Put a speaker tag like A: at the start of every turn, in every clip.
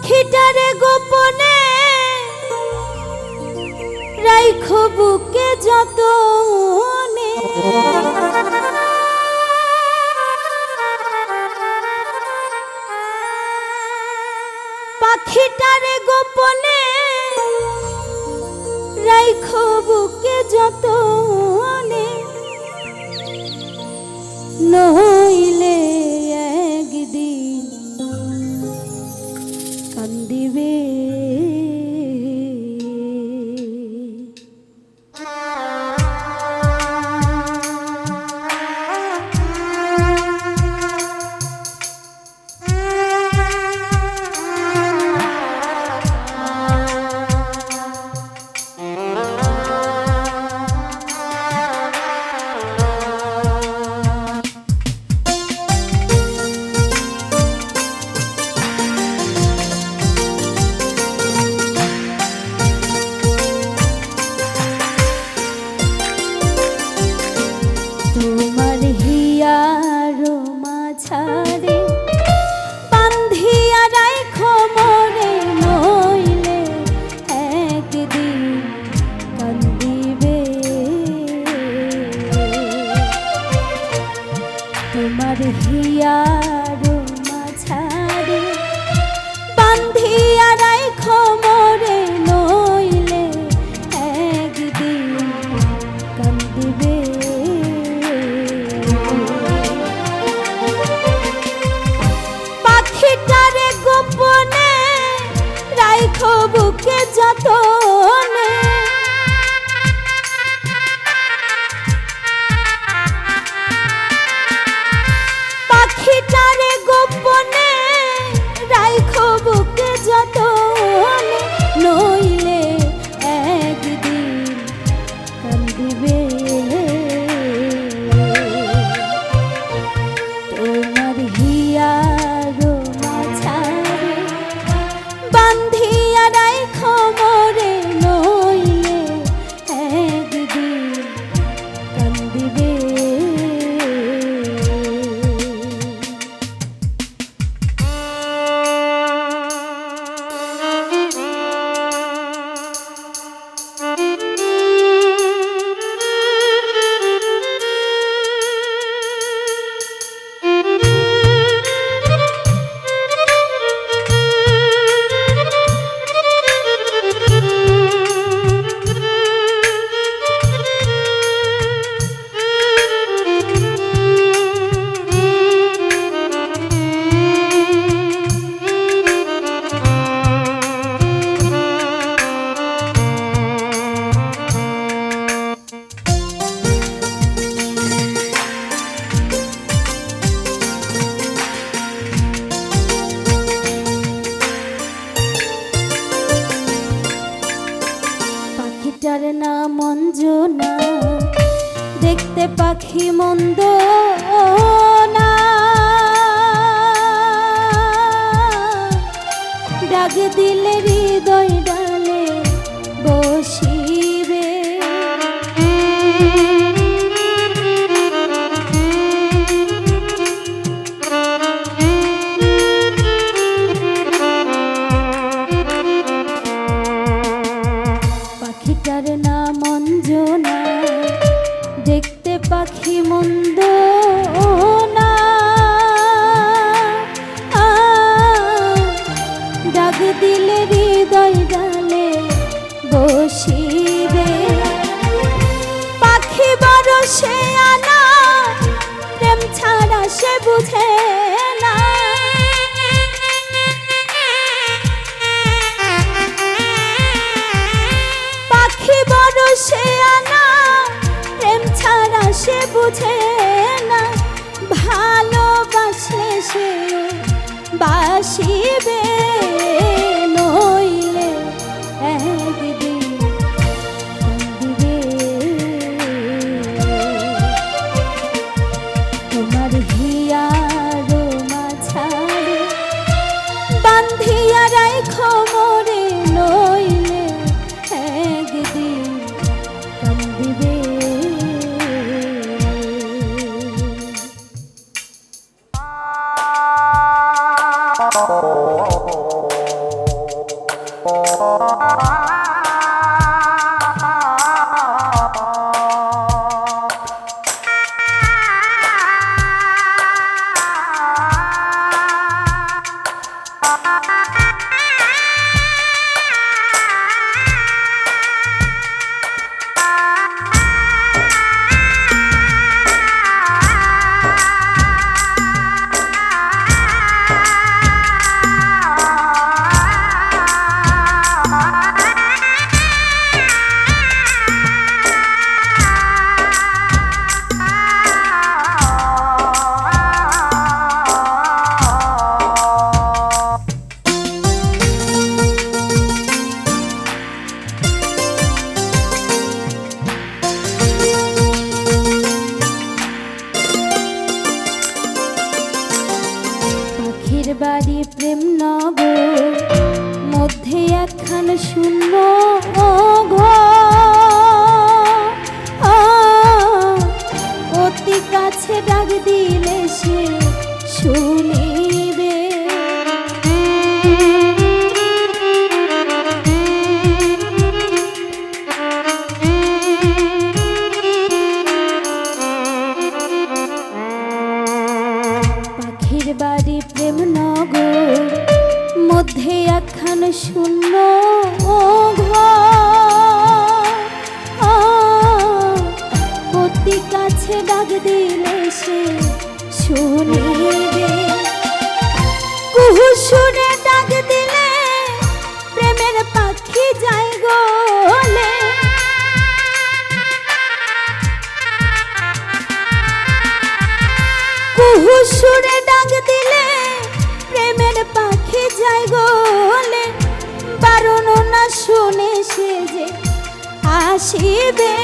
A: পাখিটারে গোপনে রাইখো বুকে যত পাখিটারে গোপনে রাইখো বুকে যত নয় বাড়ি প্রেম নগর মধ্যে একখান শূন্য অতি কাছে ডাক দিলে সে শুনে দিলে সে শুনিবে কুহু সুরে ডাক দিলে, প্রেমের পাখি যায় গোলে। কুহু সুরে ডাক দিলে, প্রেমের পাখি যায় গোলে। বারণ না শুনে সে যে আসিবে।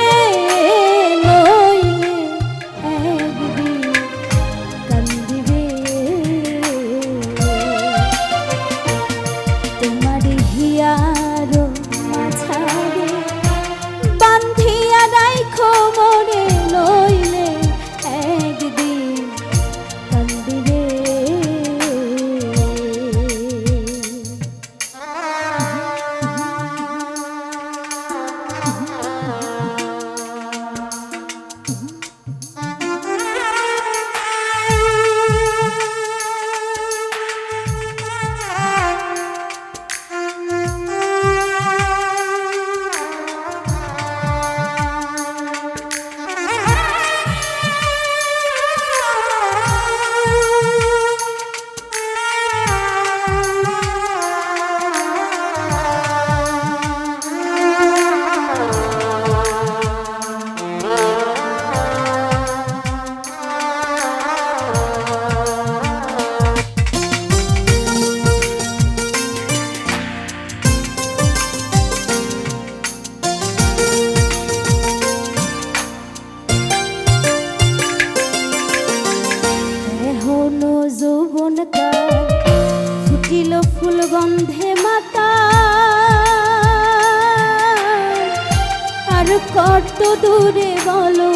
A: কত দূরে বলো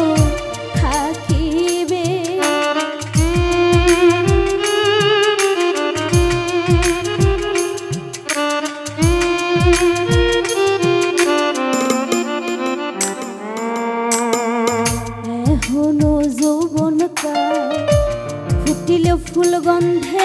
A: থাকিবে। এখনও যৌবন কাল ফুটিল ফুল গন্ধে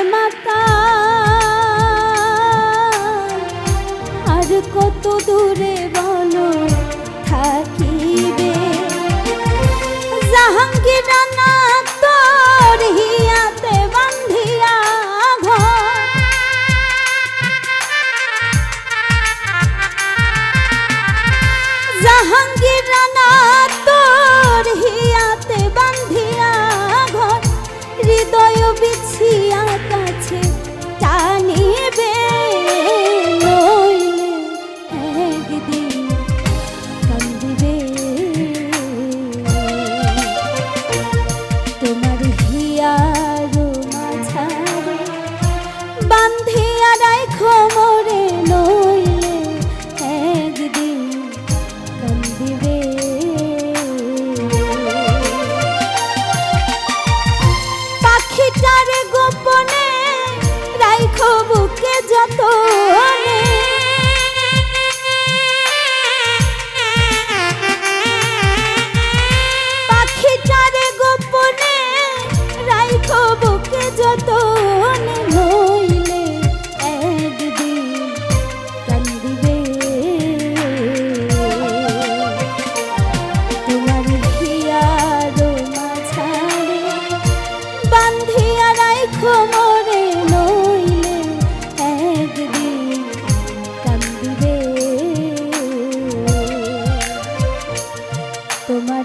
A: তোমার